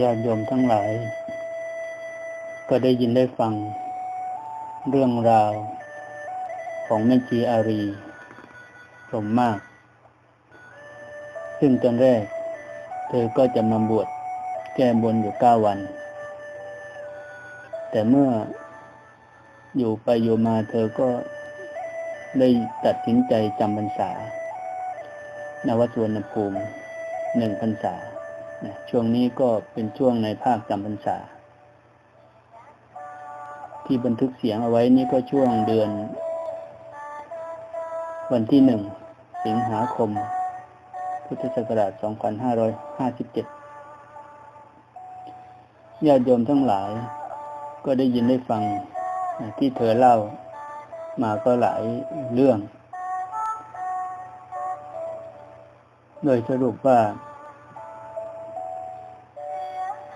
ญาติโยมทั้งหลาย ก็ได้ยินได้ฟัง เรื่องราว ของแม่ชีอารีสมมาก ซึ่งตอนแรก เธอก็จะมาบวชแก้บนอยู่เก้าวัน แต่เมื่ออยู่ไปอยู่มาเธอก็ ได้ตัดสินใจจำพรรษา นวัดสวนภูมิหนึ่งพรรษา ช่วงนี้ก็เป็นช่วงในภาคจำพรรษา ที่บันทึกเสียงเอาไว้นี่ก็ช่วงเดือน วันที่หนึ่งสิงหาคม พุทธศักราช 2557 ญาติโยมทั้งหลายก็ได้ยินได้ฟังที่เธอเล่า มาก็หลายเรื่อง โดยสรุปว่า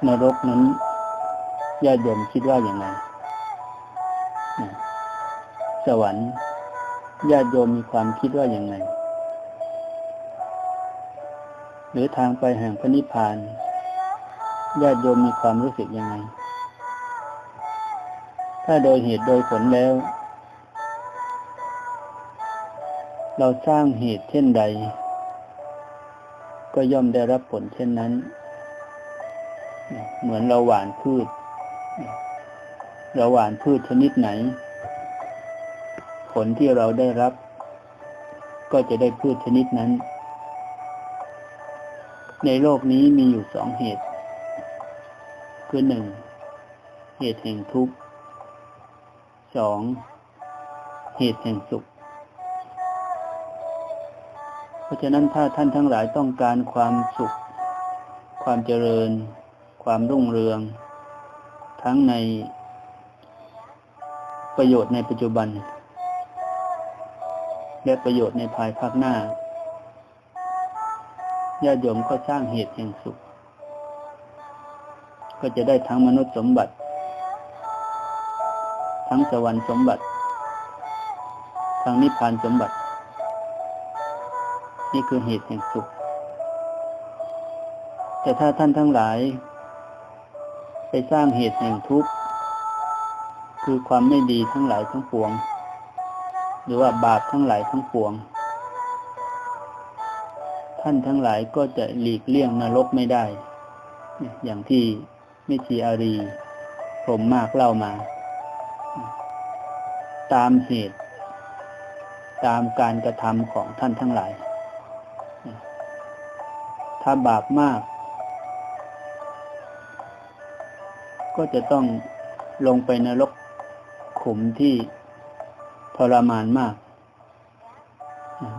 นรกนั้นญาติโยมคิดว่าอย่างไรสวรรค์ญาติโยมมีความคิดว่าอย่างไรหรือทางไปแห่งพระนิพพานญาติโยมมีความรู้สึกยังไง ถ้าโดยเหตุโดยผลแล้ว เราสร้างเหตุเช่นใด ก็ย่อมได้รับผลเช่นนั้น เหมือนเราหว่านพืช เราหว่านพืชชนิดไหน ผลที่เราได้รับ ก็จะได้พืชชนิดนั้น ในโลกนี้มีอยู่สองเหตุ คือหนึ่งเหตุแห่งทุกข์สองเหตุแห่งสุข เพราะฉะนั้นถ้าท่านทั้งหลายต้องการความสุข ความเจริญ ความรุ่งเรือง ทั้งในประโยชน์ในปัจจุบัน และประโยชน์ในภายภาคหน้าญาติโยมก็สร้างเหตุแห่งสุข ก็จะได้ทั้งมนุษย์สมบัติ ทั้งสวรรค์สมบัติ ทั้งนิพพานสมบัติ นี่คือเหตุแห่งสุข แต่ถ้าท่านทั้งหลาย ไปสร้างเหตุแห่งทุกข์ คือความไม่ดีทั้งหลายทั้งปวง หรือว่าบาปทั้งหลายทั้งปวง ท่านทั้งหลายก็จะหลีกเลี่ยงนรกไม่ได้ อย่างที่ไม่ชีอารีผมมากเล่ามา ตามเหตุ ตามการกระทำของท่านทั้งหลาย ถ้าบาปมาก ก็จะต้องลงไปนรกขุมที่ทรมานมาก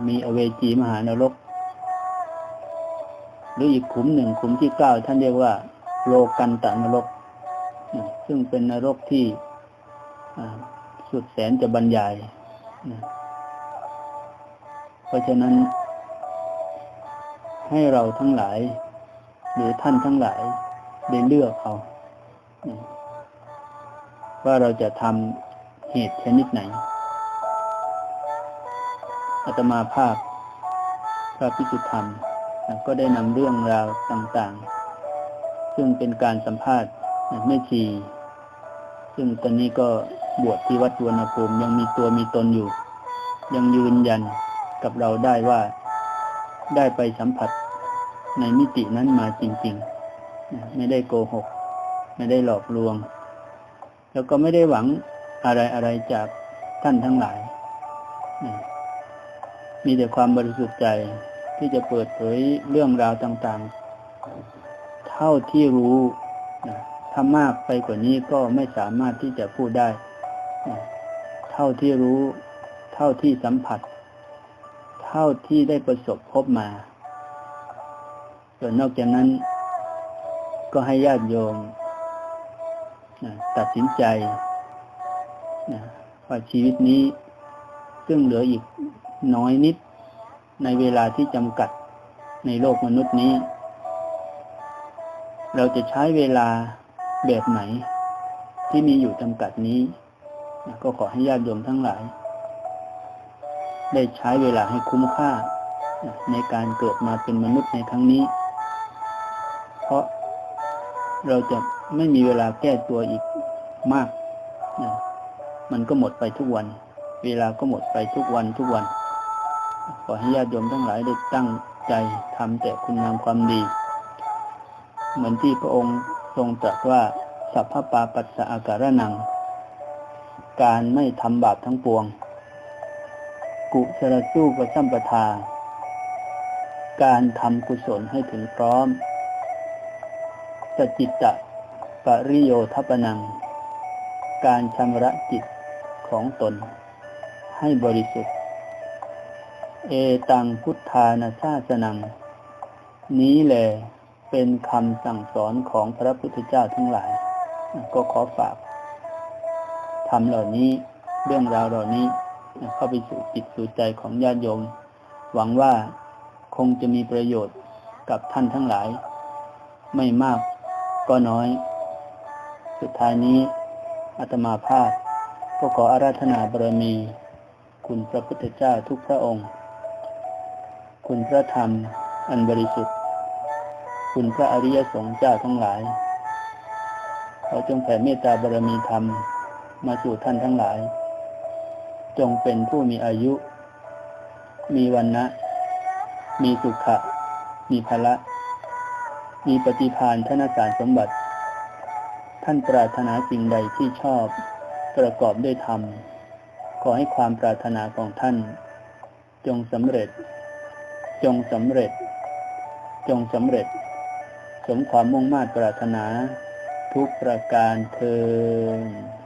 มีอเวจีมหานรก หรืออีกขุมหนึ่งขุมที่เก้าท่านเรียกว่า โลกันตนรก ซึ่งเป็นนรกที่สุดแสนจะบรรยาย เพราะฉะนั้น ให้เราทั้งหลาย หรือท่านทั้งหลายได้เลือกเอาว่าเราจะทำเหตุชนิดไหนอาตมาภาพพระพิจุธรรม ก็ได้นำเรื่องราวต่างๆ ซึ่งเป็นการสัมภาษณ์แม่ชี ซึ่งตอนนี้ก็บวชที่วัดสวนภูมิยังมีตัวมีตนอยู่ ยังยืนยันกับเราได้ว่า ได้ไปสัมผัสในมิตินั้นมาจริงๆ ไม่ได้โกหก ไม่ได้หลอกลวง แล้วก็ไม่ได้หวังอะไรอะไรจากท่านทั้งหลาย มีแต่ความบริสุทธิ์ใจที่จะเปิดเผยเรื่องราวต่างๆ เท่าที่รู้ถ้ามากไปกว่านี้ก็ไม่สามารถที่จะพูดได้ เท่าที่รู้ เท่าที่สัมผัส เท่าที่ได้ประสบพบมา ส่วนนอกจากนั้นก็ให้ญาติโยมตัดสินใจว่าชีวิตนี้ ซึ่งเหลืออีกน้อยนิดในเวลาที่จำกัดในโลกมนุษย์นี้ เราจะใช้เวลาแบบไหน ที่มีอยู่จำกัดนี้ ก็ขอให้ญาติโยมทั้งหลาย ได้ใช้เวลาให้คุ้มค่า ในการเกิดมาเป็นมนุษย์ในครั้งนี้ เพราะเราจะไม่มีเวลาแก้ตัวอีกมาก มันก็หมดไปทุกวัน เวลาก็หมดไปทุกวันทุกวัน ขอให้ญาติโยมทั้งหลายได้ตั้งใจทำแต่คุณงามความดี เหมือนที่พระองค์ทรงตรัสว่า สัพพปาปัสสะอาการะนัง การไม่ทำบาปทั้งปวง กุศลสู้ประสัมปทา การทำกุศลให้ถึงพร้อม สจิตตะปริโยทัปนัง การชำระจิตของตน ให้บริสุทธิ์ เอตังพุทธานาชาสนัง นี้แหละเป็นคำสั่งสอนของพระพุทธเจ้าทั้งหลาย ก็ขอฝากทำเหล่านี้เรื่องราวเหล่านี้ เข้าไปสู่จิตสู่ใจของญาติโยม หวังว่าคงจะมีประโยชน์กับท่านทั้งหลาย ไม่มากก็น้อย สุดท้ายนี้อาตมาภาพก็ขออาราธนาบารมี คุณพระพุทธเจ้าทุกพระองค์ คุณพระธรรมอันบริสุทธิ์ คุณพระอริยสงฆ์เจ้าทั้งหลาย ขอจงแผ่เมตตาบารมีธรรมมาสู่ท่านทั้งหลาย จงเป็นผู้มีอายุ มีวันนะ มีสุขะ มีพละ มีปฏิพานธนสารสมบัติ ท่านปรารถนาสิ่งใดที่ชอบ ประกอบด้วยธรรม ขอให้ความปรารถนาของท่าน จงสำเร็จ จงสำเร็จ จงสำเร็จ สมความมุ่งมา่ปรารถนา ทุกประการเทอ